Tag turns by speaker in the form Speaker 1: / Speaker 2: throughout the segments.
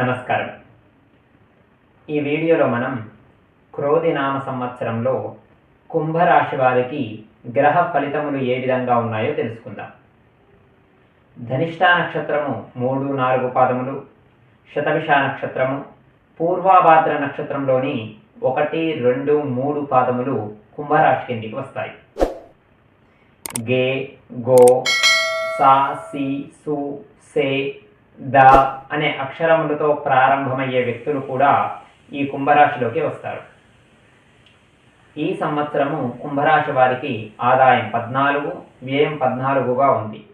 Speaker 1: నమస్కారం. ఈ వీడియోలో మనం క్రోధినామ సంవత్సరంలో కుంభరాశి వారికి గ్రహ ఫలితములు ఏ విధంగా ఉన్నాయో తెలుసుకుందాం. ధనిష్టా నక్షత్రము మూడు నాలుగు పాదములు శతభిష నక్షత్రము పూర్వాభాద్ర నక్షత్రంలోని ఒకటి రెండు మూడు పాదములు కుంభరాశి కిందికి వస్తాయి. గే గో సా సి సు సే ద అనే అక్షరములతో ప్రారంభమయ్యే వ్యక్తులు కూడా ఈ కుంభరాశిలోకి వస్తారు. ఈ సంవత్సరము కుంభరాశి వారికి ఆదాయం పద్నాలుగు వ్యయం పద్నాలుగుగా ఉంది.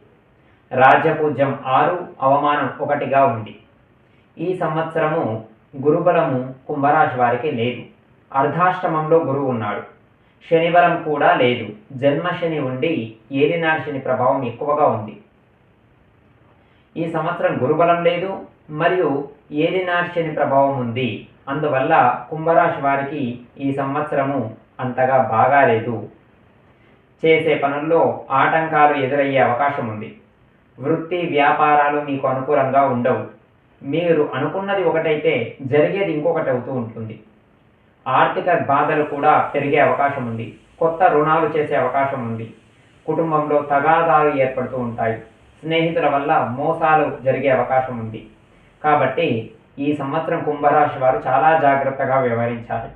Speaker 1: రాజ్యపూజ్యం ఆరు అవమానం ఒకటిగా ఉంది. ఈ సంవత్సరము గురుబలము కుంభరాశి వారికి లేదు. అర్ధాష్టమంలో గురువు ఉన్నాడు. శనిబలం కూడా లేదు. జన్మ శని ఉండి ఏలినాడు శని ప్రభావం ఎక్కువగా ఉంది. ఈ సంవత్సరం గురుబలం లేదు మరియు ఏలినాడు శని ప్రభావం ఉంది? అందువల్ల కుంభరాశి వారికి ఈ సంవత్సరము అంతగా బాగాలేదు చేసే పనుల్లో ఆటంకాలు ఎదురయ్యే అవకాశం ఉంది. వృత్తి వ్యాపారాలు మీకు అనుకూలంగా ఉండవు. మీరు అనుకున్నది ఒకటైతే జరిగేది ఇంకొకటి అవుతూ ఉంటుంది. ఆర్థిక బాధలు కూడా పెరిగే అవకాశం ఉంది. కొత్త రుణాలు చేసే అవకాశం ఉంది. కుటుంబంలో తగాదాలు ఏర్పడుతూ ఉంటాయి. స్నేహితుల వల్ల మోసాలు జరిగే అవకాశం ఉంది. కాబట్టి ఈ సంవత్సరం కుంభరాశి వారు చాలా జాగ్రత్తగా వ్యవహరించాలి.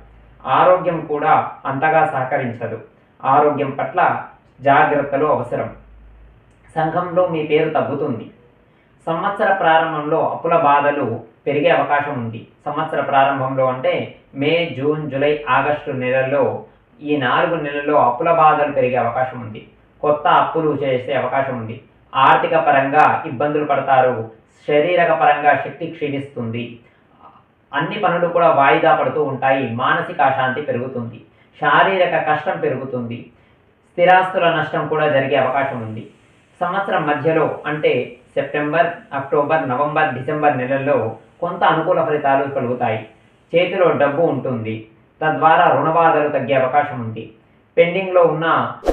Speaker 1: ఆరోగ్యం కూడా అంతగా సహకరించదు. ఆరోగ్యం పట్ల జాగ్రత్తలు అవసరం. సంఘంలో మీ పేరు తగ్గుతుంది. సంవత్సర ప్రారంభంలో అప్పుల బాధలు పెరిగే అవకాశం ఉంది. సంవత్సర ప్రారంభంలో అంటే మే జూన్ జూలై ఆగస్టు నెలల్లో ఈ నాలుగు నెలల్లో అప్పుల బాధలు పెరిగే అవకాశం ఉంది. కొత్త అప్పులు చేసే అవకాశం ఉంది. ఆర్థిక పరంగా ఇబ్బందులు పడతారు శరీరక పరంగా శక్తి క్షీణిస్తుంది. అన్ని పనులు కూడా వాయిదా పడుతూ ఉంటాయి మానసిక అశాంతి పెరుగుతుంది శారీరక కష్టం పెరుగుతుంది స్థిరాస్తుల నష్టం కూడా జరిగే అవకాశం ఉంది. సంవత్సరం మధ్యలో అంటే సెప్టెంబర్ అక్టోబర్ నవంబర్ డిసెంబర్ నెలల్లో కొంత అనుకూల ఫలితాలు కలుగుతాయి. చేతిలో డబ్బు ఉంటుంది తద్వారా రుణబాధలు తగ్గే అవకాశం ఉంది. పెండింగ్లో ఉన్న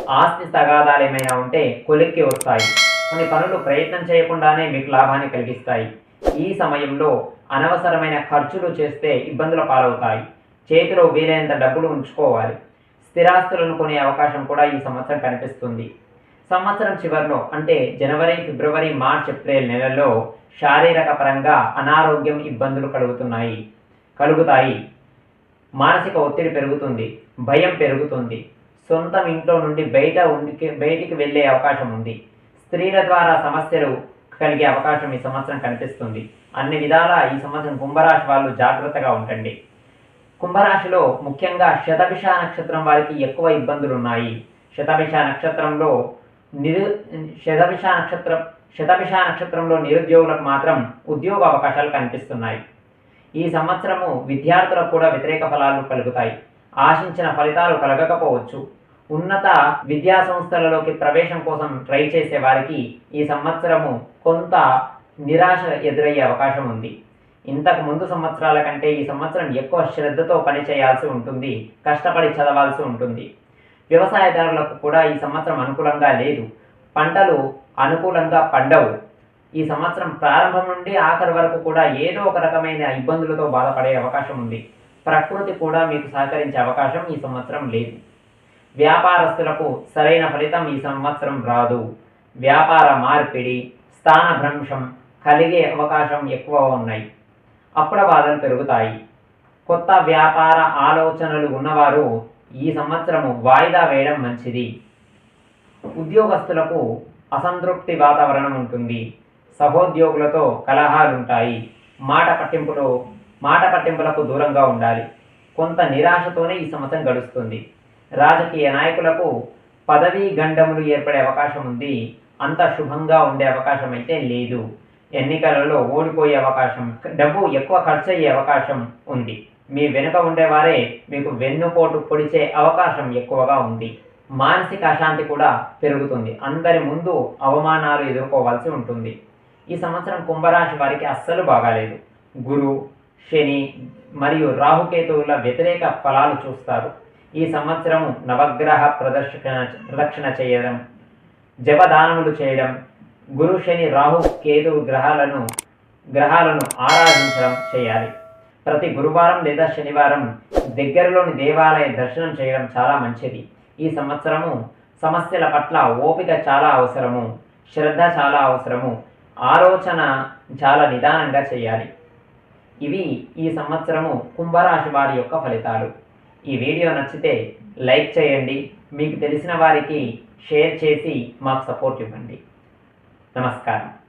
Speaker 1: ఆస్తి తగాదాలు ఏమైనా ఉంటే కొలిక్కి వస్తాయి. కొన్ని పనులు ప్రయత్నం చేయకుండానే మీకు లాభాన్ని కలిగిస్తాయి. ఈ సమయంలో అనవసరమైన ఖర్చులు చేస్తే ఇబ్బందుల పాలవుతాయి. చేతిలో వీలైనంత డబ్బులు ఉంచుకోవాలి. స్థిరాస్తులను కొనే అవకాశం కూడా ఈ సంవత్సరం కనిపిస్తుంది. సంవత్సరం చివరిలో అంటే జనవరి ఫిబ్రవరి మార్చ్ ఏప్రిల్ నెలల్లో శారీరక పరంగా అనారోగ్యం ఇబ్బందులు కలుగుతున్నాయి. కలుగుతాయి. మానసిక ఒత్తిడి పెరుగుతుంది. భయం పెరుగుతుంది. సొంతం ఇంట్లో నుండి బయట ఉండి బయటికి వెళ్ళే అవకాశం ఉంది. స్త్రీల ద్వారా సమస్యలు కలిగే అవకాశం ఈ సంవత్సరం కనిపిస్తుంది. అన్ని విధాలా ఈ సంవత్సరం కుంభరాశి వాళ్ళు జాగ్రత్తగా ఉండండి. కుంభరాశిలో ముఖ్యంగా శతభిష నక్షత్రం వారికి ఎక్కువ ఇబ్బందులు ఉన్నాయి శతభిష నక్షత్రంలో నిరు శతభిష నక్షత్రం శతభిష నక్షత్రంలో నిరుద్యోగులకు మాత్రం ఉద్యోగ అవకాశాలు కనిపిస్తున్నాయి. ఈ సంవత్సరము విద్యార్థులకు కూడా వ్యతిరేక ఫలాలు కలుగుతాయి. ఆశించిన ఫలితాలు కలగకపోవచ్చు. ఉన్నత విద్యా సంస్థలలోకి ప్రవేశం కోసం ట్రై చేసే వారికి ఈ సంవత్సరము కొంత నిరాశ ఎదురయ్యే అవకాశం ఉంది. ఇంతకు ముందు సంవత్సరాల కంటే ఈ సంవత్సరం ఎక్కువ శ్రద్ధతో పనిచేయాల్సి ఉంటుంది కష్టపడి చదవాల్సి ఉంటుంది. వ్యవసాయదారులకు కూడా ఈ సంవత్సరం అనుకూలంగా లేదు. పంటలు అనుకూలంగా పండవు. ఈ సంవత్సరం ప్రారంభం నుండి ఆఖరి వరకు కూడా ఏదో ఒక రకమైన ఇబ్బందులతో బాధపడే అవకాశం ఉంది. ప్రకృతి కూడా మీకు సహకరించే అవకాశం ఈ సంవత్సరం లేదు. వ్యాపారస్తులకు సరైన ఫలితం ఈ సంవత్సరం రాదు. వ్యాపార మార్పిడి స్థానభ్రంశం కలిగే అవకాశం ఎక్కువ ఉన్నాయి. అప్పుల బాధలు పెరుగుతాయి. కొత్త వ్యాపార ఆలోచనలు ఉన్నవారు ఈ సంవత్సరము వాయిదా వేయడం మంచిది. ఉద్యోగస్తులకు అసంతృప్తి వాతావరణం ఉంటుంది. సహోద్యోగులతో కలహాలుంటాయి. మాట పట్టింపులు మాట పట్టింపులకు దూరంగా ఉండాలి. కొంత నిరాశతోనే ఈ సంవత్సరం గడుస్తుంది. రాజకీయ నాయకులకు పదవీ గండములు ఏర్పడే అవకాశం ఉంది. అంత శుభంగా ఉండే అవకాశం అయితే లేదు. ఎన్నికలలో ఓడిపోయే అవకాశం డబ్బు ఎక్కువ ఖర్చు అయ్యే అవకాశం ఉంది. మీ వెనుక ఉండేవారే మీకు వెన్నుపోటు పొడిచే అవకాశం ఎక్కువగా ఉంది. మానసిక అశాంతి కూడా పెరుగుతుంది. అందరి ముందు అవమానాలు ఎదుర్కోవాల్సి ఉంటుంది. ఈ సంవత్సరం కుంభరాశి వారికి అస్సలు బాగాలేదు. గురు శని మరియు రాహుకేతువుల వ్యతిరేక ఫలాలు చూస్తారు. ఈ సంవత్సరము నవగ్రహ ప్రదర్శన ప్రదక్షిణ చేయడం జపదానములు చేయడం గురు శని రాహు కేతు గ్రహాలను గ్రహాలను ఆరాధించడం చేయాలి. ప్రతి గురువారం లేదా శనివారం దగ్గరలోని దేవాలయ దర్శనం చేయడం చాలా మంచిది. ఈ సంవత్సరము సమస్యల పట్ల ఓపిక చాలా అవసరము శ్రద్ధ చాలా అవసరము ఆలోచన చాలా నిదానంగా చేయాలి. ఇవి ఈ సంవత్సరము కుంభరాశి వారి యొక్క ఫలితాలు. ఈ వీడియో నచ్చితే లైక్ చేయండి. మీకు తెలిసిన వారికి షేర్ చేసి మాకు సపోర్ట్ ఇవ్వండి. నమస్కారం.